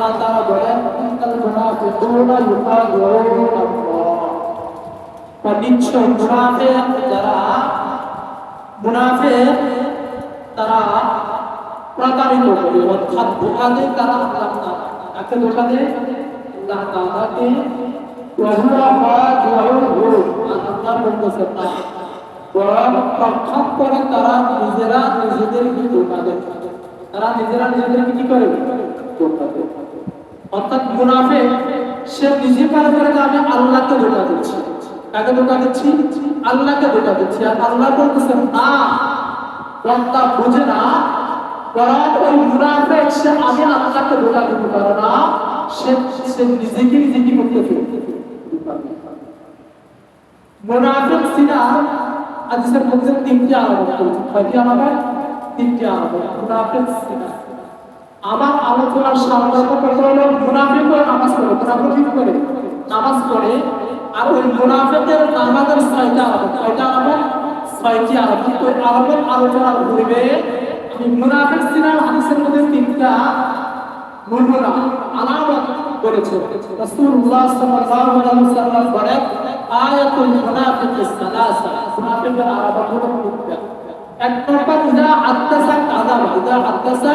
আল্লাহ তাআলা বলেন, ইন্নাল মুনাফিকুনা ইউখাদিউনা আল্লাহ। নিশ্চয় মুনাফিক যারা, মুনাফিক তারা প্রতারিত করে, অর্থাৎ ধোকা দেয় তারা আল্লাহ তাআলা কাকে ধোকা দেয়? আল্লাহ তাআলাকে ওয়াহুয়া ফাদিউহু আল্লাহ বলতেছে না বরং প্রক্ষাপ করে তারা নিজেরা নিজেদেরকে তারা নিজেরা নিজেদেরকে কি করে? অর্থাৎ মুনাফিক সে নিজে পারে করে আমি আল্লাহকে ধোকা দিচ্ছি। কাকে ধোকা দিচ্ছি? আল্লাহকে ধোকা দিচ্ছি। আর আল্লাহ বলতেছেন না বক্তা বুঝে না, বরং ওই মুনাফিক সে আমি আল্লাহকে ধোকা দিতে পারে না, সে সে নিজেকে নিজেকে করতেছে মুনাফিক সিনা হাদিসের মধ্যে তিনটি আলাদা কয়টি তিনটি সিনা। আমার আলোচনার সামর্থ্য কথা হলো মুনাফিক নামাজ পড়ে, মুনাফিক করে নামাজ পড়ে, আর ওই মুনাফিকের নামাজের ছয়টা আলাদা কয়টা আলাদা ছয়টি আলাদা তো আলাদা আলোচনা ঘুরবে আমি মুনাফিক সিনার হাদিসের মধ্যে তিনটা নমুনা আলামত করেছে। রাসূলুল্লাহ সাল্লাল্লাহু আলাইহি ওয়াসাল্লাম বলেন, আয়াতুল মুনাফিকিস সালাসা। মুনাফিকের আলামত হলো তিনটা। এক নম্বর, ইদা আত্তাসা কাযাবা ইদা আত্তাসা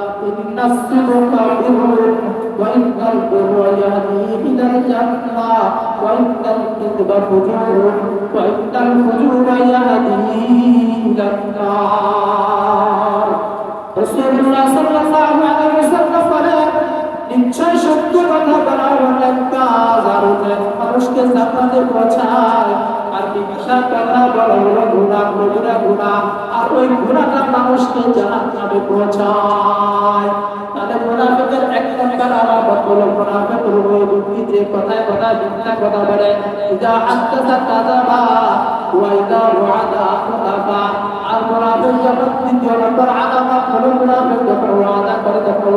إن الصدق بر وإن البر يهدي إلى الجنة وإن الكذب فجور وإن الفجور يهدي إلى النار রাসূলুল্লাহ সাল্লাল্লাহু আলাইহি ওয়াসাল্লাম বলেন নিশ্চয় সত্য কথা বলা অনেক কাজ আর অনেক মানুষকে জান্নাতে পৌঁছায় মিথ্যা কথা ওয়াদা করে তখন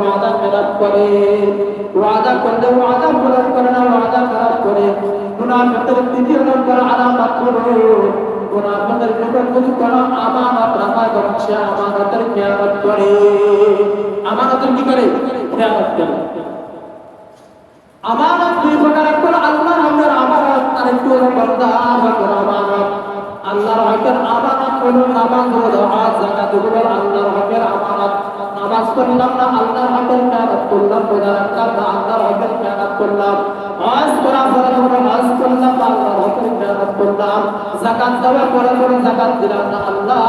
ওয়াদা করে ওয়াদা করলে করে না ওয়াদা খারাপ করে মুনাফিকের তৃতীয় নম্বর মুনাফিকের নিকট যদি কোনো আমানত রাখা করে সে আমানতের খেয়ানত করে। আমানতের কি করে? খেয়ানত করে। আমানত দুই প্রকার একটা আল্লাহর হকের আমানত আর একটু আমানত। নামাজ পড়লাম না, আল্লাহর হকের খেয়ানত করলাম রোজা রাখলাম না আল্লাহর হকের খেয়ানত করলাম। হজ করা পরে হলো হজ করলাম না আল্লাহর করলাম। যাকাত দেওয়া পরে পরে যাকাত দিলাম না আল্লাহর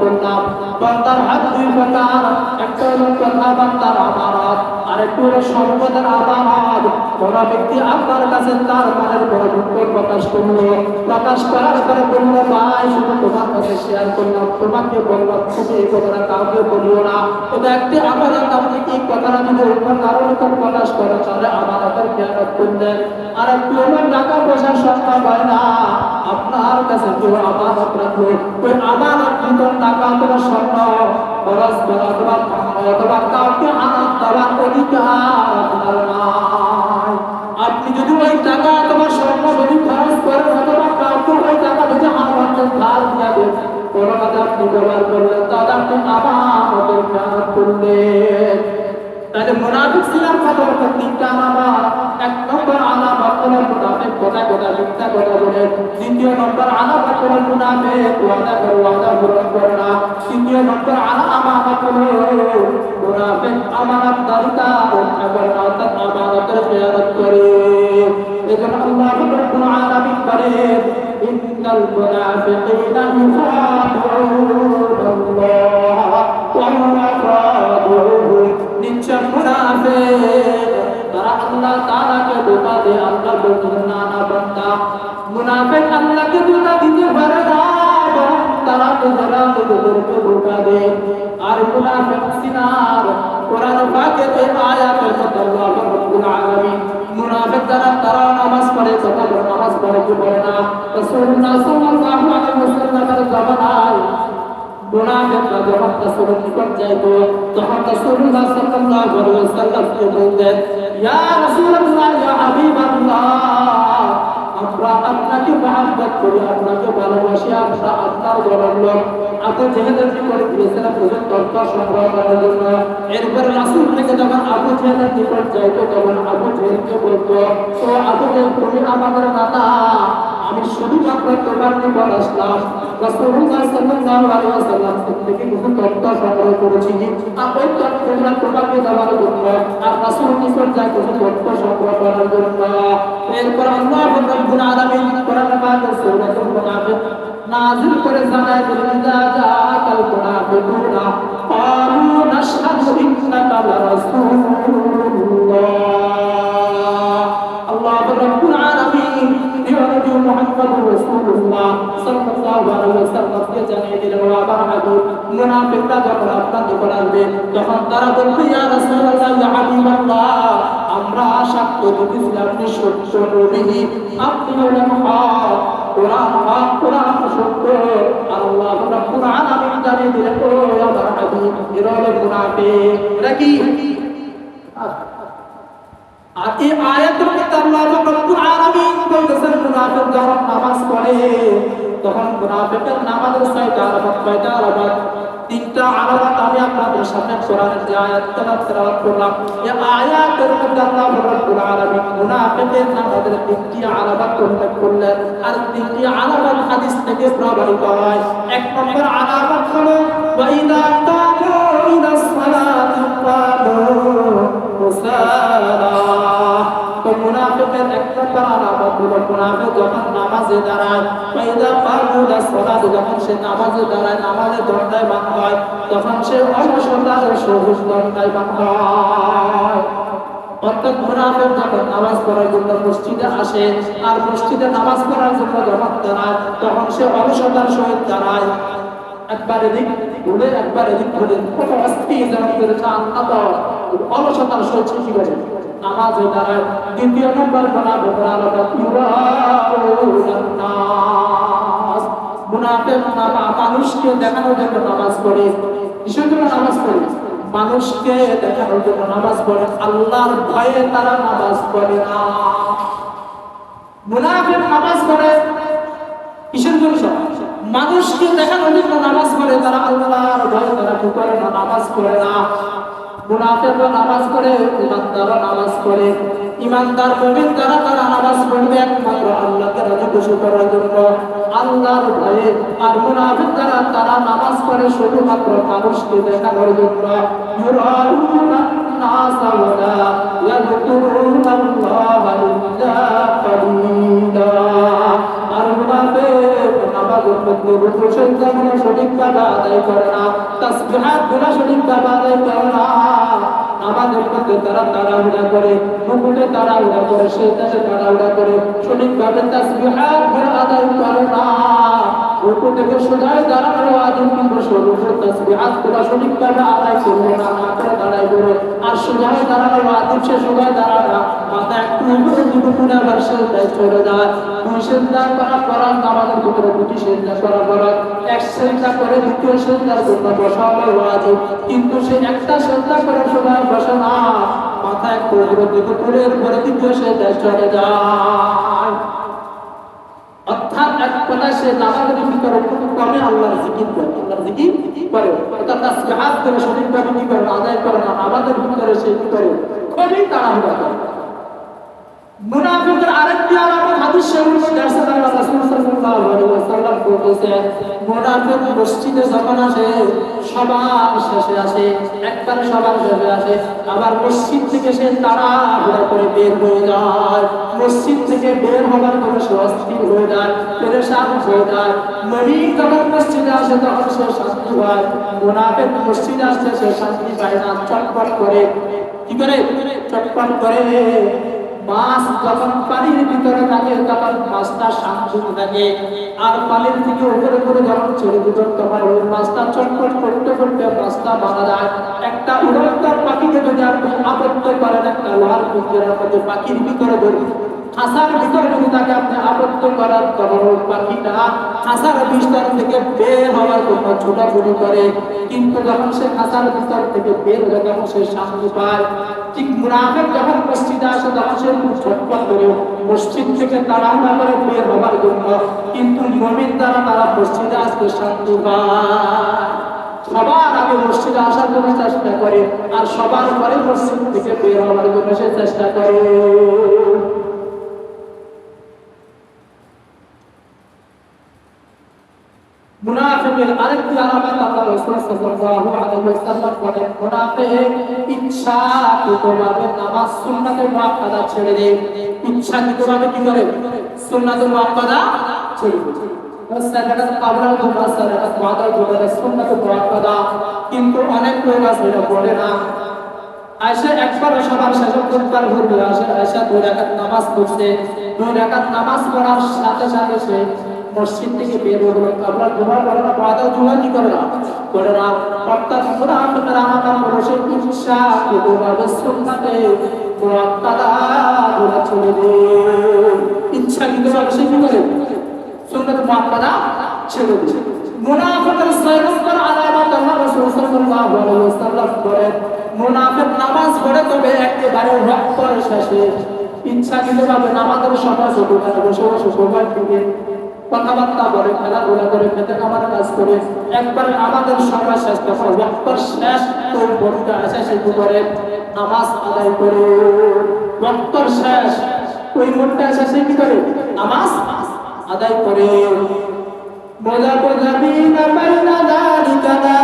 করলাম। বান্দার হক দুই প্রকার একটা হলো কথা বান্দার আমানত আর একটু হলো সম্পদের আমানত। কোন ব্যক্তি আপনার কাছে তার মনের বড় দুঃখ প্রকাশ করল, প্রকাশ করার পরে বলল, ভাই, শুধু তোমার কাছে শেয়ার করলাম, তোমাকে বললাম, তুমি এই কথাটা কাউকে বলিও না। এটা একটি আমানত আপনি কি কথাটা যদি অন্য কারোর প্রকাশ করে তাহলে আমানতের খেয়ালত করলেন। আর একটু টাকা পয়সা সম্ভব হয় না। আপনার কাছে কেউ আমানত রাখল ওই আমানত ভিতর টাকা অথবা স্বর্ণ খরচ করা অথবা অথবা কাউকে আনাত দেওয়ার অধিকার আপনার আপনি যদি ওই টাকা অথবা স্বর্ণ যদি খরচ করেন অথবা কাউকে ওই টাকা যদি আমাদের ধার দিয়ে দেন, কোনো কাজে আপনি ব্যবহার করলেন তাহলে আপনি খেয়াল করলেন তাহলে মুনাফিক ছিলাম কথা তিনটা আলামত এক নম্বর আলামত হলো মুনাফিক? কথা কথা মিথ্যা কথা বলে দ্বিতীয় নম্বর আলামত হলো মুনাফিক? ওয়াদা করে, ওয়াদা পূরণ করে না। তৃতীয় নম্বর আলামত হলো মুনাফিক আমানত দারিতা না অর্থাৎ আমানতের খেয়ানত করে। এজন্য আল্লাহ রাব্বুল আলামিন বলেন ইন্নাল মুনাফিকিনা ইউখাদিউনা আল্লাহ। ধোঁকা দেয় আল্লাহ বলছেন না না, বান্দা, মুনাফিক আল্লাহকে ধোঁকা দিতে পারে না তারা নিজেরা নিজেদেরকে ধোঁকা দেয় আর মুনাফিক সিনার কোরআন পাকে এই আয়াতের মধ্যে আল্লাহ রাব্বুল আলামিন, মুনাফিক পড়ে কি পড়ে না? রাসূলুল্লাহ সাল্লাল্লাহু আলাইহি ওয়াসাল্লামের জামানায় মুনাফিকরা যখন রাসূলের নিকট যাইতো, তখন রাসূলুল্লাহ সাল্লাল্লাহু আলাইহি ওয়াসাল্লামকে বলতেন ইয়া রাসূলুল্লাহ ইয়া হাবিবাল্লাহ, আমরা আপনাকে মহাব্বত করি, আপনাকে ভালোবাসি, আমরা আপনার দলের লোক। আপনি জেহেদের নিকট গিয়েছিলেন ওজন তথ্য আমাদের দাদা। আমি শুধুমাত্র তোমার নিকট আসলাম। রাসূলুল্লাহ সাল্লাল্লাহু আলাইহি ওয়াসাল্লাম থেকে কিছু তথ্য সংগ্রহ করেছি আর ওই তথ্যগুলো তোমাকে দেওয়ার জন্য আর রাসূল নিকট যাই কিছু তথ্য সংগ্রহ করার জন্য। এরপর আল্লাহ রাব্বুল আলামিন কোরআন পাকে সূরাতুল মুনাফিক নাযিল করে জানায় বলেন ইযা জাআকাল মুনাফিকুনা ক্বালু নাশহাদু ইন্নাকা লারাসূলুল্লাহ। আল্লাহ রাব্বুল রাসূলুল্লাহ সাল্লাল্লাহু আলাইহি ওয়াসাল্লামকে জানিয়ে দিলেন ও আমার মুনাফিকরা যখন আপনার নিকট আসবে তখন তারা বলবে ইয়া রাসূলুল্লাহ ইয়া হাবিবাল্লাহ আমরা সাক্ষ্য দিতেছি আপনি সত্য নবী আপনি হলেন হক কোরআন হক কোরআন সত্য আল্লাহ রাব্বুল আলামিন জানিয়ে দিলেন ও আমার হাবিব এরা হলো মুনাফিক এরা কি আর এই আয়াতের মধ্যে আল্লাহ রাব্বুল আলামিন বলতেছেন মুনাফিক যখন নামাজ পড়ে, তখন মুনাফিকের নামাজের ছয়টা আলামত কয়টা আলামত তিনটা আলামত আমি আপনাদের সামনে কোরআনের যে আয়াত তেলাওয়াত করলাম। এই আয়াতের মধ্যে আল্লাহ রাব্বুল আলামিন মুনাফিকের নামাজের তিনটি আলামত উল্লেখ করলেন। আর তিনটি আলামত হাদিস থেকে প্রমাণিত হয়। এক নম্বর আলামত হলো মুনাফিকের এক নম্বর আলামত নামাজে পড়ার জন্য মসজিদে আসে, আর মসজিদে নামাজ পড়ার জন্য যখন দাঁড়ায়, তখন সে অলসতার সহিত দাঁড়ায়। একবার এদিক ঘুরে, একবার এদিক ঘুরে কত অস্থির অলসতার সহিত নামাজে দাঁড়ায় দ্বিতীয় নম্বর নাস মুনাফিক নামা মানুষকে দেখানোর জন্য নামাজ পড়ে। কিসের জন্য নামাজ পড়ে? মানুষকে দেখানোর জন্য নামাজ পড়ে। আল্লাহর ভয়ে তারা নামাজ পড়ে না। মুনাফিক নামাজ পড়ে। কিসের জন্য? মানুষকে দেখানোর জন্য নামাজ পড়ে। তারা আল্লাহর ভয়ে তারা কি করে না নামাজ পড়ে না। মুনাফিকরা নামাজ পড়ে ইমানদাররা নামাজ পড়ে ইমানদার মুমিন যারা তারা নামাজ পড়বে একমাত্র আল্লাহকে রাজি খুশি করার জন্য আল্লাহর ভয়ে আর মুনাফিক যারা তারা নামাজ পড়ে শুধুমাত্র মানুষকে দেখানোর জন্য ইউরাউনা الناس ولا يذكرون الله إلا قليلا নামাজের মধ্যে রুকু আদায় করে না। তারা তাড়াহুড়া করে রুকুতে তাড়াহুড়া করে সেজদাতে তাড়াহুড়া করে, সঠিকভাবে তাসবিহাতগুলো আদায় করে না। রুকু থেকে সোজায় দাঁড়ানো আদিম কিন্তু সরুফের তাসবিহাতগুলো সঠিকভাবে আদায় করবে না করে দাঁড়ায় করে আর সোজায় দাঁড়ানো আদিম সে সোজায় দাঁড়ায় না মাথা একটু উপরে দুটো করে আবার সেজদায় চলে যায় দুই সেজদা করা করার নামাজের ভিতরে দুটি সেজদা করা করা এক সেজদা করে দ্বিতীয় সেজদার জন্য বসা হলো কিন্তু সে একটা সেজদা করে সময় বসে না মাথা একটু উপরে দুটো করে এরপরে দ্বিতীয় সেজদায় চলে যায়। অর্থাৎ এক কথা সে নামাজের ভিতর কমে আল্লাহর জিকির করে, আল্লাহর জিকির করে। অর্থাৎ তাসবিহাত করে সঠিকভাবে কি করে? আদায় করে না আমাদের ভিতরে সে করে? খুবই তাড়াহুড়া করে। মুনাফিকের আরেকটি আলামত হাদিস শরীফের আছে আল্লাহ রাসূল সাল্লাল্লাহু আলাইহি ওয়াসাল্লাম বলতেছেন মুনাফিক মসজিদে যখন আসে, সবার শেষে আসে, একবারে সবার শেষে আসে, আবার মসজিদ থেকে সে তাড়াহুড়া করে বের হয়ে যায়। মসজিদ থেকে বের হবার সে অস্থির হয়ে যায়, পেরেশান হয়ে যায়। মমিন যখন মসজিদে আসে, তখন সে শান্তি হয় মুনাফিক মসজিদে আসছে সে শান্তি পায় না, চটপট করে। কি করে? চটপট করে। মাছ যখন পানির ভিতরে থাকে, তখন মাছটা শান্ত থাকে। আর পানির থেকে উপরে করে যখন চলে দিত তখন ওই মাছটা চটপট করতে করতে মাছটা মারা যায়। একটা উড়ন্ত পাখিকে যদি আপনি আবদ্ধ করেন, একটা লোহার পিঞ্জরার মধ্যে পাখির ভিতরে ধরে খাসার ভিতরে যদি তাকে আপনি আবদ্ধ করার ওই পাখিটা খাসার বিস্তার থেকে বের হওয়ার জন্য ছোটাছুটি করে, কিন্তু যখন সে খাসার ভিতর থেকে বের হয়ে যখন সে শান্তি পায়, ঠিক মুনাফেক যখন মসজিদে আসে, তখন সে খুব ছটপট করে মসজিদ থেকে তাড়াহুড়া করে বের হওয়ার জন্য, কিন্তু মমিন দ্বারা তারা মসজিদে আসতে শান্তি পায় সবার আগে মসজিদে আসার জন্য চেষ্টা করে, আর সবার পরে মসজিদ থেকে বের হওয়ার জন্য সে চেষ্টা করে। মুনাফিকের আরেকটি আলামত রাসূল সাল্লাল্লাহু আলাইহি ওয়াসাল্লাম বলেন, মুনাফিক নামাজ ছেড়ে দেয় কি করে ছেড়ে দেয় কিন্তু অনেক পড়ে না। নামাজ পড়ছে। নামাজ পড়ার সাথে সাথে সে মসজিদ থেকে বের হলো আপনার জোহর করে না বাদা জোহর কি করে না? করে না, অর্থাৎ খোদা আপনার আমার বসে ইচ্ছা গুলা ছেড়ে দে। ইচ্ছা কিন্তু সে কি করে? সুন্নাতে মুআক্কাদা ছেড়ে দে। মুনাফিকের সয়রকর আলামত আল্লাহ রাসূল সাল্লাল্লাহু আলাইহি ওয়াসাল্লাম বলেন, মুনাফিক নামাজ পড়ে তবে একেবারে শেষে। ইচ্ছাকৃতভাবে নামাজের সময় বসে বসে সময় দিবে কথাবার্তা বলে, খেলাধুলা করে, খেতে খাবার কাজ করে, একবারে আমাদের সময় শেষ তখন একবার শেষ তোর বড়টা আসে সেতু করে, নামাজ আদায় করে। বক্তর শেষ, ওই মনটা আসে সে কি করে? নামাজ আদায় করে। মজা বোঝাবি বিনা পাই দাঁড়ি দাদা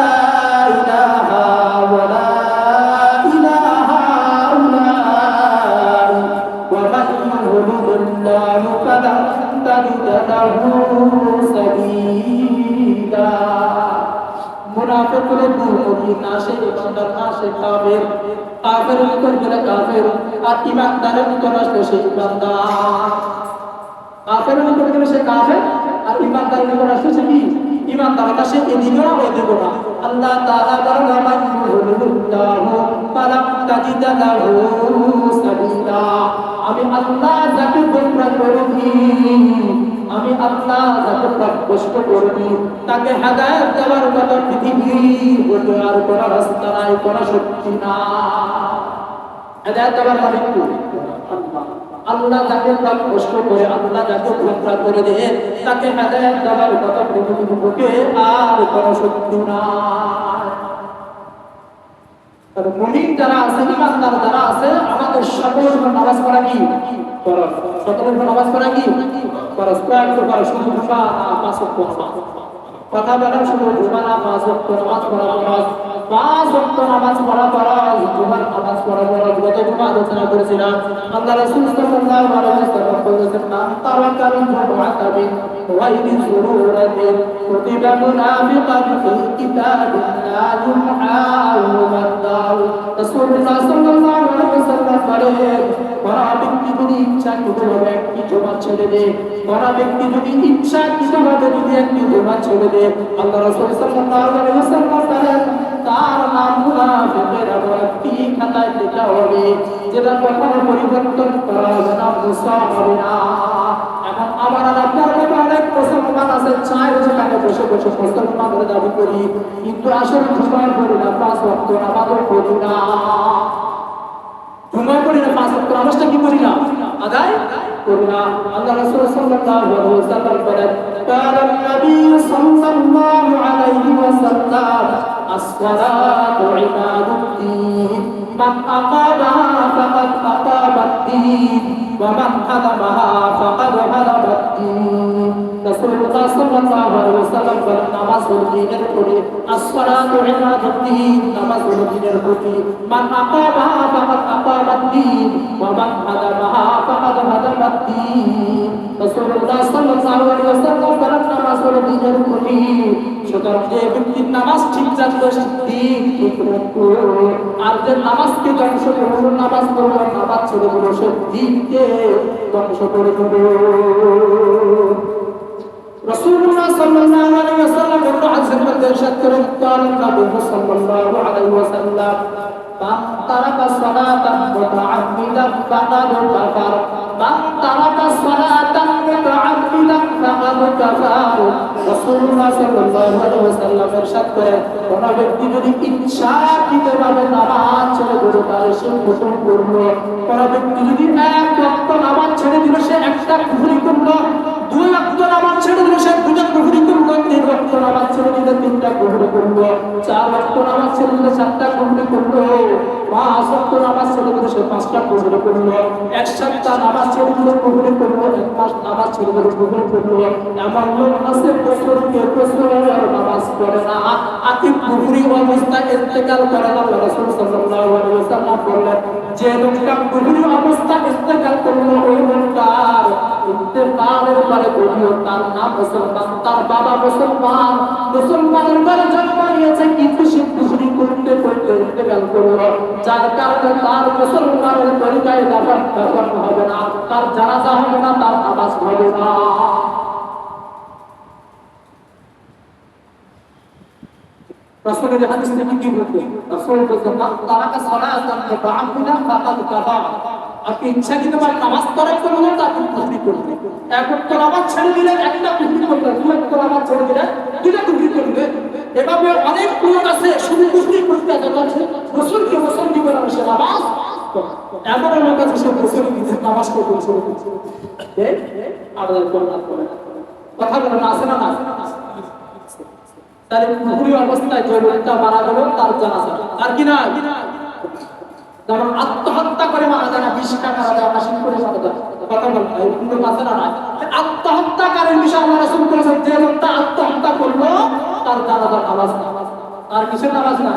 দুর্মুখী না সে ইমানদার না সে কাফের। কাফের ভিতর গেলে কাফের। আর ইমানদারের ভিতর আসলে সে ইমানদার। কাফের ভিতর গেলে সে কাফের। আর ইমানদারের ভিতর আসলে সে কি? ইমানদার। তা সে এদিকে না ওদিকে না। আল্লাহ তাআলা বলেন মান ইউহিল্লাহু ফালাম তাজিদ লাহু সাবিলা। আমি আল্লাহ যাকে গোমরা করি আমি আল্লাহ যাকে প্রকষ্ট করি তাকে হেদায়েত দেওয়ার মতো পৃথিবীর বলে আর কোনো রাস্তা নাই, কোনো শক্তি না হেদায়েত দেওয়ার কে? আল্লাহ। যাকে কষ্ট করে, আল্লাহ যাকে গোমরা করে দেয়, তাকে হেদায়েত দেওয়ার মতো পৃথিবীর বুকে আর কোনো শক্তি নাই। তবে মুমিন যারা আছে ইমানদার যারা আছে, আমাদের সকলের উপর নামাজ পড়া কি? ফরজ। সকলের উপর নামাজ পড়া কি? ফরজ। কয়েক প্রকার শুধু ঘুমা না পাঁচ কথা বলা শুধু ফরজ। পাঁচ ওয়াক্ত নামাজ পড়া ফরজ, জুমার নামাজ পড়া ফরজ, গত জুমা আলোচনা করেছিলাম। আল্লাহ রাসূল সাল্লাল্লাহু আলাইহি ওয়াসাল্লাম বলেছেন তারাকাল জুমাতা ওয়াইদি সুরুরাতিন কুতিবা মুনাফিকান ফি কিতাবিন লা জুমআ ব্যক্তি যদি ইচ্ছা করে একটি যদি ইচ্ছা করে যদি একটি জমা ছেড়ে দেয় আল্লাহ রাসূল সাল্লাল্লাহু তার নাম মুনাফিকের এমন একটি খাতায় লেখা হবে যেটা কখনো পরিবর্তন করা হবে না মুসা হবে না এখন আমার আর আপনার মতো অনেক মুসলমান আছে চায় যেখানে বসে বসে মুসলমানের দাবি করি কিন্তু আসলে ঘুমায় করি না পাঁচ ওয়াক্ত নামাজও পড়ি না ঘুমায় করি না পাঁচ ওয়াক্ত নামাজটা কি করি না আদায় করি না আল্লাহ রাসূল সাল্লাল্লাহু আলাইহি ওয়াসাল্লাম বলেন قال النبي صلى الله عليه وسلم الصلاة عماد الدين من أقامها فقد أقام الدين ومن هدمها فقد هدم الدين রাসূলুল্লাহ সাল্লাল্লাহু আলাইহি ওয়াসাল্লাম বলেন নামাজ হলো দ্বীনের প্রতি আসসালাতু ইবাদাতুদ্দীন নামাজ হলো দ্বীনের প্রতি মান আকামাহা ফাকাদ আকামাদ্দীন ওয়া মান হাদামাহা ফাকাদ হাদামাদ্দীন রাসূলুল্লাহ সাল্লাল্লাহু আলাইকুম মুমিন সুতরাং যে ব্যক্তি নামাজ ঠিক রাখবে আর যে নামাজকে ধ্বংস করবে নামাজ করবে নামাজ ছেড়ে দেবে সত্যিকে ধ্বংস করে দেবে। রাসূলুল্লাহ সাল্লাল্লাহু তারা من ترك الصلاة متعمدا فقد كفاه রাসূলুল্লাহ সাল্লাল্লাহু আলাইহি ওয়াসাল্লাম ارشاد করেন কোন ব্যক্তি যদি ইচ্ছাকৃতভাবে নামাজ ছেড়ে দিল তাহলে সে কুফরি করল কোন ব্যক্তি যদি এক ওয়াক্ত নামাজ ছেড়ে দিল সে একটা কুফরি করল দুই ওয়াক্ত নামাজ ছেড়ে দিল সে দুটো কুফরি করল তিন ওয়াক্ত নামাজ ছেড়ে দিলে তিনটা কুফরি করল চার ওয়াক্ত নামাজ দিলে চারটা কুফরি করল পাঁচ ওয়াক্ত নামাজ ছেড়ে দিলে সে পাঁচটা কুফরি করল এক সপ্তাহ নামাজ দিলে কুফরি করল এক মাস নামাজ দিলে কুফরি করল এমন লোক আছে বছর কে বছর নামাজ পড়ে না। যে লোকটা কুফরি অবস্থায় ইন্তেকাল করল, ওই লোকটার ইন্তেকালের পরে বলিও তার নাম মুসলমান, তার বাবা মুসলমান। মুসলমানের ঘরে জন্ম নিয়েছে, কিন্তু সে কুফরি করতে করতে ইন্তেকাল করল যার কারণে তার মুসলমানের তরিকায় দাফন দাফন হবে না, তার জানাজা হবে না, তার নামাজ হবে না। রাসূলের হাদিস কি বলতে রাসূল বলতেন তারাকা সালাতান ফাআমিনা ফাকাদ কাফা। আপনি ইচ্ছাকৃতভাবে নামাজ করবেন না আপনি কুফরি করবেন এক ওয়াক্ত নামাজ ছেড়ে দিলেন একটা কুফরি করবেন দুই ওয়াক্ত নামাজ ছেড়ে দিলেন দুইটা কুফরি করবেন এভাবে অনেক লোক আছে, শুধু কুফরি করতে যাচ্ছে রসুলকে রসুল দিবে না সে নামাজ এমন লোক আছে, সে রসুল দিতে নামাজ পড়তে শুরু করছে আমাদের কোন কথা বলেন, আছে না না পুরো অবস্থায় মারা গেল, তার জানাজা। আর কি না? আত্মহত্যা করে মারা যায় না, বিশ টাকা করে কথা বল কিন্তু না আত্মহত্যাকারীর বিষয় যে লোকটা আত্মহত্যা করল, তার জানাজার নামাজ না আর কিসের নামাজ না?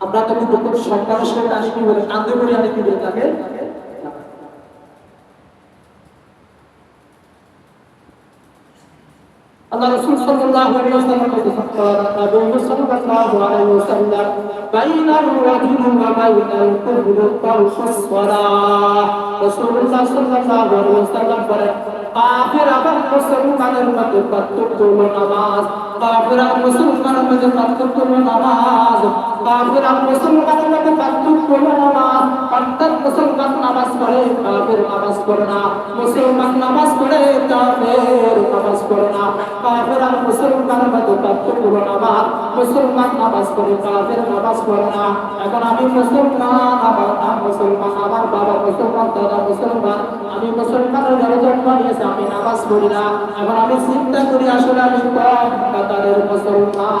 আমরা তো খুব সরকারের সঙ্গে কি বলে কান্দে আনি কি বলে আল্লাহ রাসূল সাল্লাল্লাহু আলাইহি ওয়াসাল্লাম সাল্লাল্লাহু আলাইহি ওয়াসাল্লাম বাইনাল রাজুল ওয়া বাইনাল কুবুল তারফুস সালাহ রাসূলুল্লাহ সাল্লাল্লাহু আলাইহি ওয়াসাল্লাম বলেন আখির আবার মুসলমানের মধ্যে পার্থক্য নামাজ। আর মুসলমানের মধ্যে পার্থক্য হলো নামাজ আর মুসলমানের মধ্যে পার্থক্য হলো নামাজ। অর্থাৎ মুসলমান নামাজ পড়ে কাফির নামাজ পড়ে না। মুসলমান নামাজ পড়ে কাফির নামাজ পড়ে না। কাফের আর মুসলমানের মধ্যে পার্থক্য হলো নামাজ, মুসলমান নামাজ পড়ে কাফের নামাজ পড়ে না। এখন আমি মুসলমান, আমার নাম মুসলমান, আমার বাবা মুসলমান, দাদা মুসলমান। আমি মুসলমানের ঘরে জন্ম নিয়েছি, আমি নামাজ পড়ি না। এখন আমি চিন্তা করি, আসলে আমি কম কাতারের মুসলমান